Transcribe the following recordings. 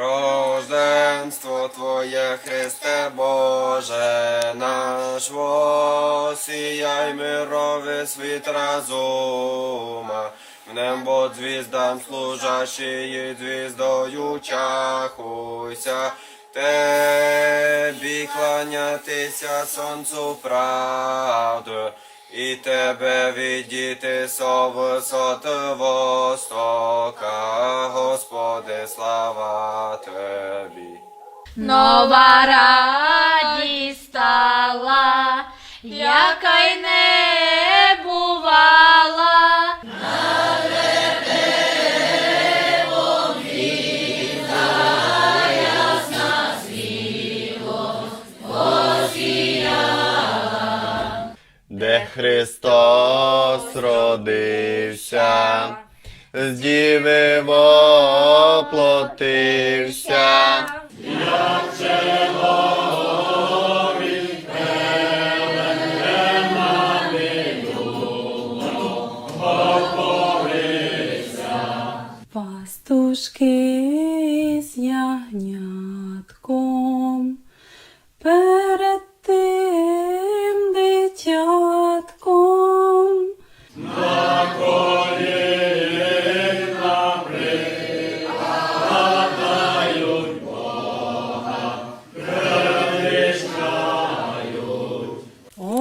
рожденство Твоє, Христе Боже наш, восіяй мировий світ разума, в небо звіздам служащий, звіздою чахуйся, Тебі кланятися сонцю правди, і тебе відійти со висот востока, Господи, слава Тобі. Нова радість стала, яка й не Христос родився, з діви воплотився.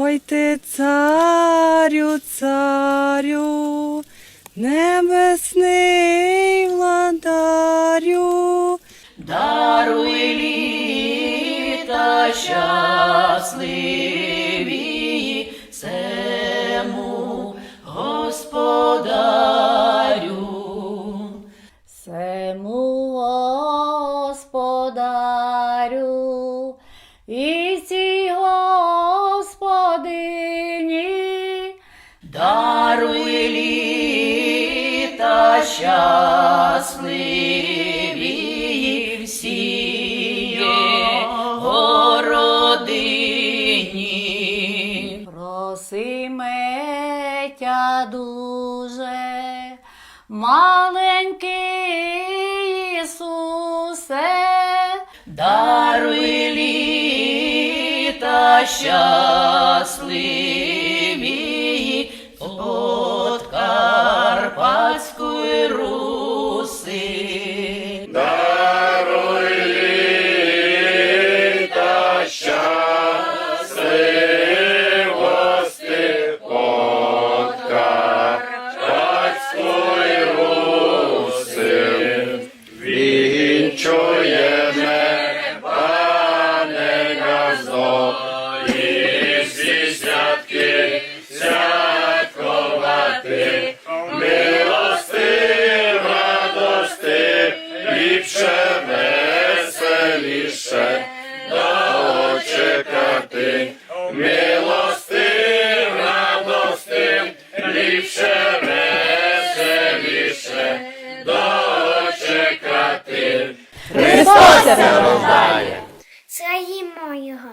Ой ти царю, царю, небесний владарю, Даруй літа щасливі сему господарю. Сему господарю і цій щасливі всі його родині. Просиметя дуже, маленький Ісусе, даруй літа щасливі все виправдає. Сраїмо його.